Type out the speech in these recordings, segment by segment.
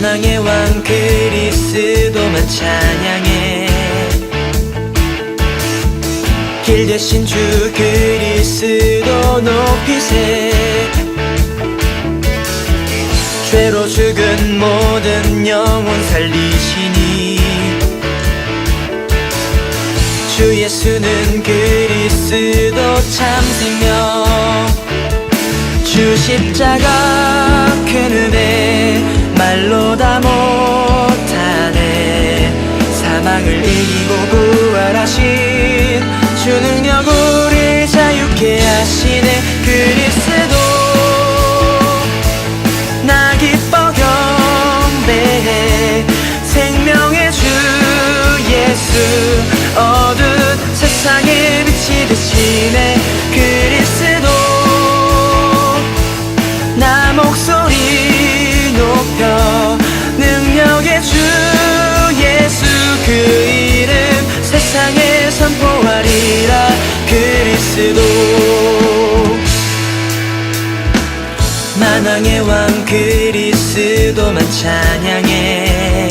왕 그리스도만 찬양해 길 대신 주 그리스도 높이세 죄로 죽은 모든 영혼 살리시니 주 예수는 그리스도 참 생명 주 십자가 큰 은혜 말로 다 못하네. 사망을 이기고 부활하신 주 능력 우릴 자유케 하시네. 그리스도 나 기뻐 경배해. 생명의 주 예수 어두운 세상에 되시네 그리스도 만왕의 왕 그리스도만 찬양해.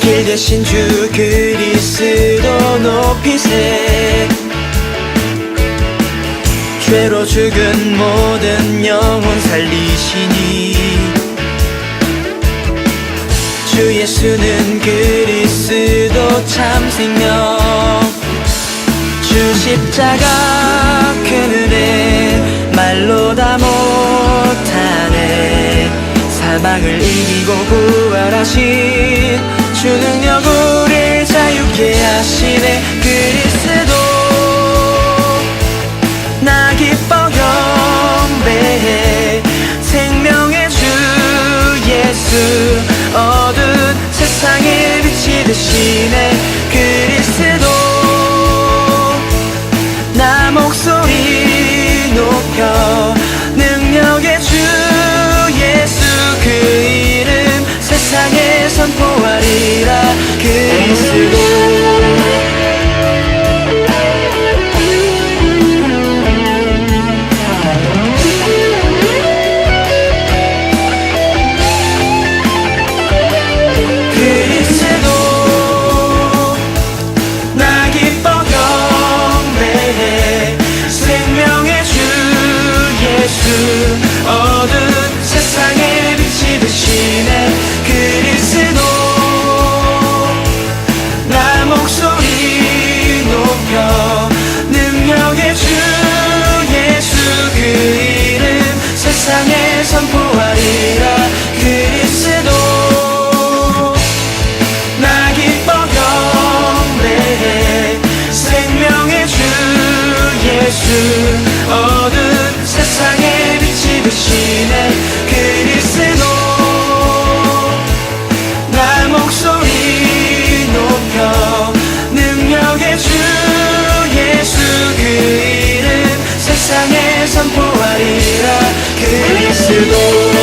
길 대신 주 그리스도 높이세. 죄로 죽은 모든 영혼 살리시니. 주 예수는 그리스도 참 생명 주 십자가 큰 은혜 말로 다 못하네. 사망을 이기고 부활하신 예수 어두운 세상에 빛이 되시네 그리스도 나 목소리 높여 능력의 주 예수 그 이름 세상에 선포하리라. 그리스도